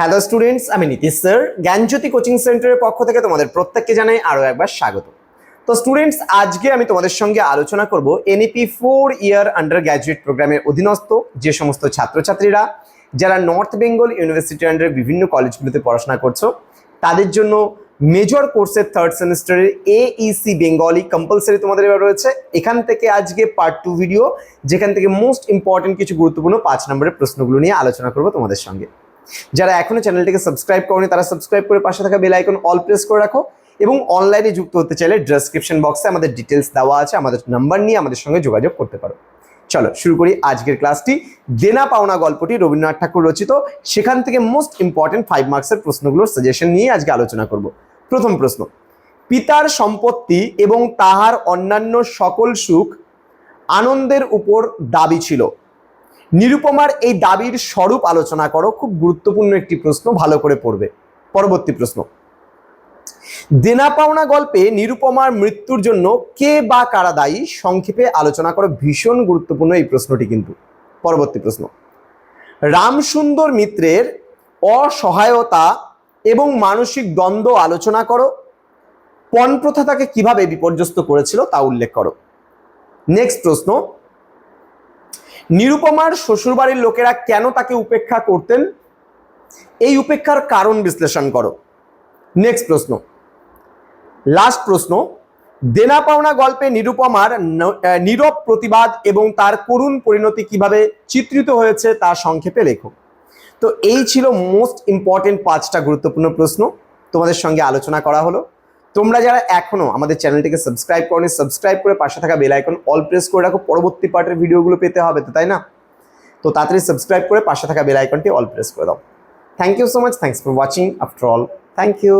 Hello students আমি Nitish sir. জ্ঞানজ্যোতি coaching সেন্টারের পক্ষ থেকে তোমাদের প্রত্যেককে জানাই আরও একবার স্বাগত। তো স্টুডেন্টস আজকে আমি তোমাদের সঙ্গে আলোচনা করব NEP four year undergraduate প্রোগ্রামের অধীনস্থ যে সমস্ত ছাত্রছাত্রীরা, যারা নর্থ বেঙ্গল ইউনিভার্সিটি আন্ডার বিভিন্ন কলেজগুলোতে পড়াশোনা করছ, তাদের জন্য মেজর কোর্সের থার্ড সেমিস্টারের এইসি বেঙ্গলি কম্পালসারি তোমাদের এবার রয়েছে। এখান থেকে আজকে পার্ট টু ভিডিও যেখান থেকে মোস্ট ইম্পর্টেন্ট কিছু গুরুত্বপূর্ণ পাঁচ নম্বরের প্রশ্নগুলো নিয়ে আলোচনা করব তোমাদের সঙ্গে। যারা এখনও চ্যানেলটিকে সাবস্ক্রাইব করেনি, তারা সাবস্ক্রাইব করে পাশে থাকা বেল আইকন অল প্রেস করে রাখো এবং অনলাইনে যুক্ত হতে চাইলে ডেসক্রিপশন বক্সে আমাদের ডিটেলস দেওয়া আছে, আমাদের নাম্বার নিয়ে আমাদের সঙ্গে যোগাযোগ করতে পারো। চলো, শুরু করি আজকের ক্লাসটি দেনা পাওনা গল্পটি রবীন্দ্রনাথ ঠাকুর রচিত। সেখান থেকে মোস্ট ইম্পর্টেন্ট ফাইভ মার্কসের প্রশ্নগুলোর সাজেশন নিয়ে আজকে আলোচনা করব। প্রথম প্রশ্ন, পিতার সম্পত্তি এবং তাহার অন্যান্য সকল সুখ আনন্দের উপর দাবি ছিল। নিরুপমার এই দাবির স্বরূপ আলোচনা করো, খুব গুরুত্বপূর্ণ একটি প্রশ্ন, ভালো করে পড়বে। পরবর্তী প্রশ্ন। দেনা পাওনা গল্পে নিরুপমার মৃত্যুর জন্য কে বা কারা দায়ী? সংক্ষেপে আলোচনা করো, ভীষণ গুরুত্বপূর্ণ এই প্রশ্নটি কিন্তু। পরবর্তী প্রশ্ন। রামসুন্দর মিত্রের অসহায়তা এবং মানসিক দ্বন্দ্ব আলোচনা করো। পণ প্রথা তাকে কীভাবে বিপর্যস্ত করেছিল তা উল্লেখ করো। নেক্সট প্রশ্ন। নিরুপমার শ্বশুরবাড়ির লোকেরা কেন তাকে উপেক্ষা করতেন? এই উপেক্ষার কারণ বিশ্লেষণ করো। নেক্সট প্রশ্ন। লাস্ট প্রশ্ন। দেনা পাওনা গল্পে নিরুপমার নীরব প্রতিবাদ এবং তার করুণ পরিণতি কীভাবে চিত্রিত হয়েছে তা সংক্ষেপে লেখো। তো এই ছিল মোস্ট ইম্পর্টেন্ট পাঁচটা গুরুত্বপূর্ণ প্রশ্ন। তোমাদের সঙ্গে আলোচনা করা হলো। তোমরা যারা এখনও আমাদের চ্যানেলটিকে সাবস্ক্রাইব করনি, সাবস্ক্রাইব করে পাশে থাকা বেল আইকন অল প্রেস করে রাখো। পরবর্তী পার্টের ভিডিওগুলো পেতে হবে তো, তাই না? তো তাড়াতাড়ি সাবস্ক্রাইব করে পাশে থাকা বেল আইকনটি অল প্রেস করে দাও। Thank you so much thanks for watching after all thank you